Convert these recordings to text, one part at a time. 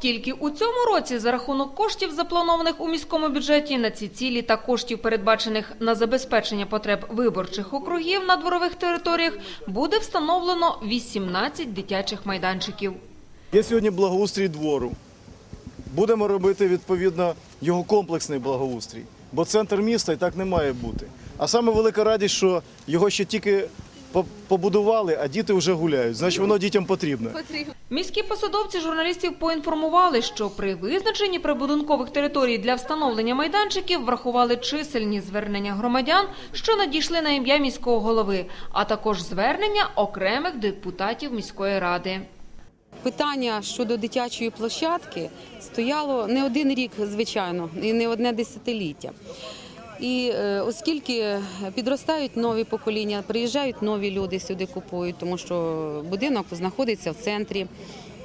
Тільки у цьому році за рахунок коштів, запланованих у міському бюджеті на ці цілі та коштів, передбачених на забезпечення потреб виборчих округів на дворових територіях, буде встановлено 18 дитячих майданчиків. Є сьогодні благоустрій двору. Будемо робити відповідно його комплексний благоустрій, бо центр міста і так не має бути. А саме велика радість, що його ще тільки побудували, а діти вже гуляють. Значить, воно дітям потрібно. Міські посадовці журналістів поінформували, що при визначенні прибудинкових територій для встановлення майданчиків врахували чисельні звернення громадян, що надійшли на ім'я міського голови, а також звернення окремих депутатів міської ради. Питання щодо дитячої площадки стояло не один рік, звичайно, і не одне десятиліття. І е, оскільки підростають нові покоління, приїжджають нові люди сюди купують, тому що будинок знаходиться в центрі.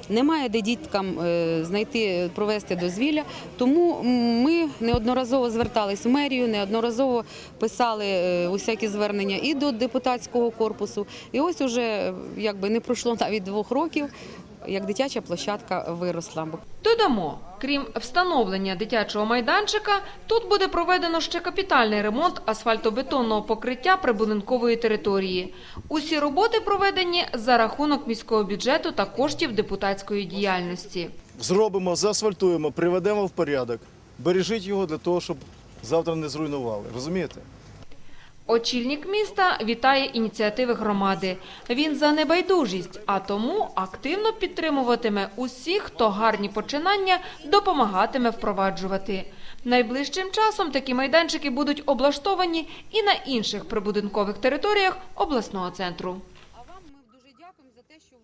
Немає де діткам е, знайти провести дозвілля, тому ми неодноразово звертались в мерію, неодноразово писали е, усякі звернення і до депутатського корпусу. І ось уже якби не пройшло навіть двох років, як дитяча площадка виросла. Додамо, крім встановлення дитячого майданчика, тут буде проведено ще капітальний ремонт асфальтобетонного покриття прибудинкової території. Усі роботи проведені за рахунок міського бюджету та коштів депутатської діяльності. Зробимо, заасфальтуємо, приведемо в порядок. Бережіть його для того, щоб завтра не зруйнували. Розумієте? Очільник міста вітає ініціативи громади. Він за небайдужість, а тому активно підтримуватиме усіх, хто гарні починання допомагатиме впроваджувати. Найближчим часом такі майданчики будуть облаштовані і на інших прибудинкових територіях обласного центру.